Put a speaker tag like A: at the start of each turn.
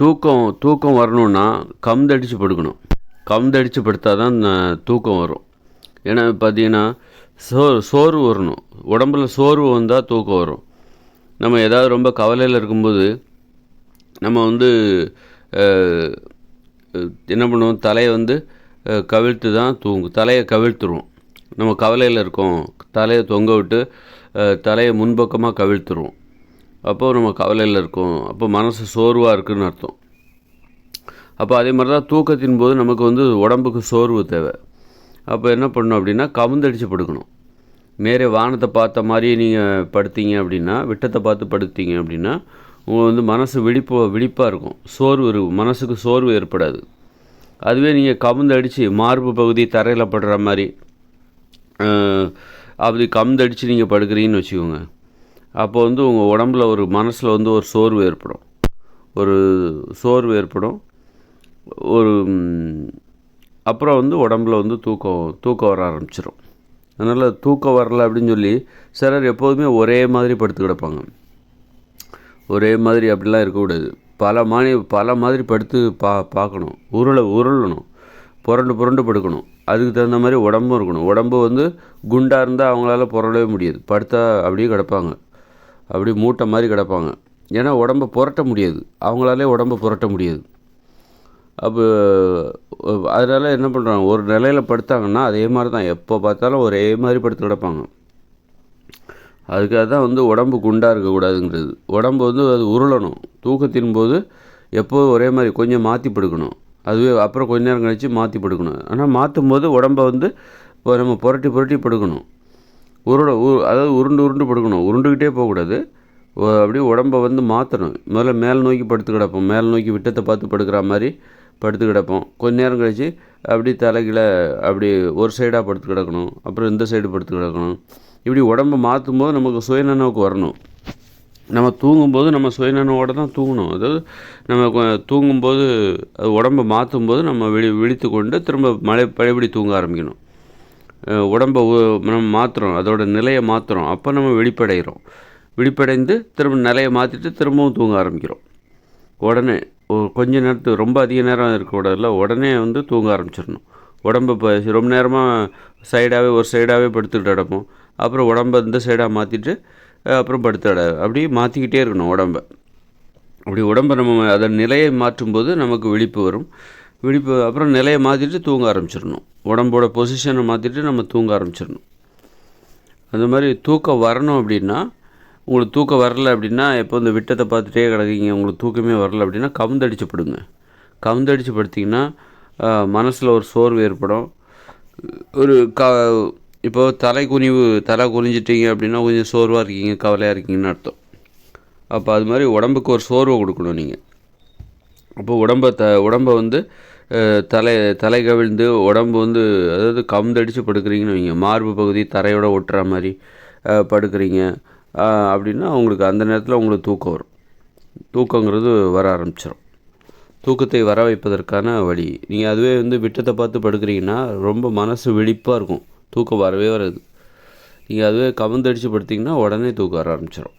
A: தூக்கம் தூக்கம் வரணுன்னா கம்தடிச்சு படுக்கணும். கம்தடிச்சு படுத்தா தான் தூக்கம் வரும். ஏன்னா பார்த்தீங்கன்னா சோ சோர்வு வரணும். உடம்புல சோர்வு வந்தால் தூக்கம் வரும். நம்ம ஏதாவது ரொம்ப கவலையில் இருக்கும்போது நம்ம வந்து என்ன பண்ணுவோம்? தலையை வந்து கவிழ்த்து தான் தூங்கும். தலையை கவிழ்த்துருவோம். நம்ம கவலையில் இருக்கோம். தலையை தொங்க விட்டு தலையை முன்பக்கமாக கவிழ்த்துருவோம். அப்போ நம்ம கவலையில் இருக்கோம். அப்போ மனசு சோர்வாக இருக்குன்னு அர்த்தம். அப்போ அதே மாதிரி தான் தூக்கத்தின் போது நமக்கு வந்து உடம்புக்கு சோர்வு தேவை. அப்போ என்ன பண்ணணும் அப்படின்னா கவுந்தடிச்சு படுக்கணும். நேரே வானத்தை பார்த்த மாதிரியே நீங்கள் படுத்தீங்க அப்படின்னா விட்டத்தை பார்த்து படுத்தீங்க அப்படின்னா உங்கள் வந்து மனசு விழிப்பு விழிப்பாக இருக்கும். சோர்வு இருக்கும் மனசுக்கு சோர்வு ஏற்படாது. அதுவே நீங்கள் கவுந்தடிச்சு மார்பு பகுதி தரையில் படுற மாதிரி அப்படி கவுந்தடிச்சு நீங்கள் படுக்கிறீங்கன்னு வச்சுக்கோங்க. அப்போ வந்து உங்கள் உடம்புல ஒரு மனசில் வந்து ஒரு சோர்வு ஏற்படும். ஒரு சோர்வு ஏற்படும். ஒரு அப்புறம் வந்து உடம்புல வந்து தூக்கம் தூக்கம் வர ஆரம்பிச்சிடும் அதனால் தூக்கம் வரல அப்படின்னு சொல்லி சிலர் எப்போதுமே ஒரே மாதிரி படுத்து கிடப்பாங்க. ஒரே மாதிரி அப்படிலாம் இருக்கக்கூடாது. பல மாறி பல மாதிரி படுத்து பா பார்க்கணும். உருளை உருளணும். புரண்டு புரண்டு படுக்கணும். அதுக்கு தகுந்த மாதிரி உடம்பும் இருக்கணும். உடம்பு வந்து குண்டாக இருந்தால் அவங்களால புரளவே முடியாது. படுத்தா அப்படியே கிடப்பாங்க. அப்படி மூட்டை மாதிரி கிடப்பாங்க. ஏன்னா உடம்பை புரட்ட முடியாது. அவங்களாலே உடம்பை புரட்ட முடியாது. அப்போ அதனால் என்ன பண்ணுறாங்க ஒரு நிலையில் படுத்தாங்கன்னா அதே மாதிரி தான். எப்போ பார்த்தாலும் ஒரே மாதிரி படுத்து கிடப்பாங்க. அதுக்காக தான் வந்து உடம்பு குண்டாக இருக்கக்கூடாதுங்கிறது. உடம்பு வந்து அது உருளணும். தூக்கத்தின் போது எப்போதும் ஒரே மாதிரி கொஞ்சம் மாற்றி படுக்கணும். அதுவே அப்புறம் கொஞ்ச நேரம் கழித்து மாற்றி படுக்கணும். ஆனால் மாற்றும் போது உடம்பை வந்து இப்போ நம்ம புரட்டி புரட்டி படுக்கணும். உருட உ அதாவது உருண்டு உருண்டு படுக்கணும். உருண்டுக்கிட்டே போகக்கூடாது. அப்படியே உடம்பை வந்து மாற்றணும் முதல்ல மேல் நோக்கி படுத்து கிடப்போம். மேல் நோக்கி விட்டத்தை பார்த்து படுக்கிற மாதிரி படுத்து கிடப்போம். கொஞ்ச நேரம் கழித்து அப்படி தலைகீழ அப்படி ஒரு சைடாக படுத்து கிடக்கணும். அப்புறம் இந்த சைடு படுத்து கிடக்கணும். இப்படி உடம்பை மாற்றும் போது நமக்கு சுயநனவுக்கு வரணும். நம்ம தூங்கும்போது நம்ம சுயநனவோடு தான் தூங்கணும். அதாவது நம்ம தூங்கும்போது அது உடம்பை மாற்றும் போது நம்ம விழி விழித்து கொண்டு திரும்ப மழை பழையபடி தூங்க ஆரம்பிக்கணும். உடம்பை நம்ம மாற்றுறோம் அதோட நிலையை மாற்றுறோம் அப்போ நம்ம விழிப்படைகிறோம். விழிப்படைந்து திரும்ப நிலையை மாற்றிட்டு திரும்பவும் தூங்க ஆரம்பிக்கிறோம். உடனே கொஞ்ச நேரத்துக்கு ரொம்ப அதிக நேரம் இருக்கக்கூடாதுல உடனே வந்து தூங்க ஆரம்பிச்சிடணும். உடம்பு இப்போ ரொம்ப நேரமாக சைடாகவே ஒரு சைடாகவே படுத்துக்கிட்டு கிடப்போம். அப்புறம் உடம்பை இந்த சைடாக மாற்றிட்டு அப்புறம் படுத்துட அப்படியே மாற்றிக்கிட்டே இருக்கணும் உடம்பை. அப்படி உடம்பை நம்ம அதன் நிலையை மாற்றும்போது நமக்கு விழிப்பு வரும். விழிப்பு அப்புறம் நிலையை மாற்றிட்டு தூங்க ஆரம்பிச்சிடணும். உடம்போட பொசிஷனை மாற்றிட்டு நம்ம தூங்க ஆரம்பிச்சிடணும். அந்த மாதிரி தூக்கம் வரணும் அப்படின்னா உங்களுக்கு தூக்கம் வரல அப்படின்னா எப்போ இந்த விட்டத்தை பார்த்துட்டே கிடக்கீங்க உங்களுக்கு தூக்கமே வரல அப்படின்னா கவுந்தடிச்சு படுங்க கவுந்தடிச்சு படுத்திங்கன்னா மனசில் ஒரு சோர்வு ஏற்படும். ஒரு க இப்போ தலை குனிவு தலை குனிஞ்சிட்டீங்க அப்படின்னா கொஞ்சம் சோர்வாக இருக்கீங்க கவலையாக இருக்கீங்கன்னு அர்த்தம். அப்போ அது மாதிரி உடம்புக்கு ஒரு சோர்வை கொடுக்கணும் நீங்கள் அப்போ உடம்பை த உடம்பை வந்து தலை தலை கவிழ்ந்து உடம்பு வந்து அதாவது கவுந்தடித்து படுக்கிறீங்கன்னு வைங்க. மார்பு பகுதி தரையோட ஒட்டுற மாதிரி படுக்கிறீங்க. அப்படின்னா உங்களுக்கு அந்த நேரத்தில் உங்களுக்கு தூக்கம் வரும். தூக்கங்கிறது வர ஆரம்பிச்சிடும் தூக்கத்தை வர வைப்பதற்கான வழி. நீங்கள் அதுவே வந்து விட்டத்தை பார்த்து படுக்கிறீங்கன்னா ரொம்ப மனசு விழிப்பாக இருக்கும். தூக்கம் வரவே வராது. நீங்கள் அதுவே கவுந்தடிச்சு படுத்திங்கன்னா உடனே தூக்கம் வர ஆரம்பிச்சிடும்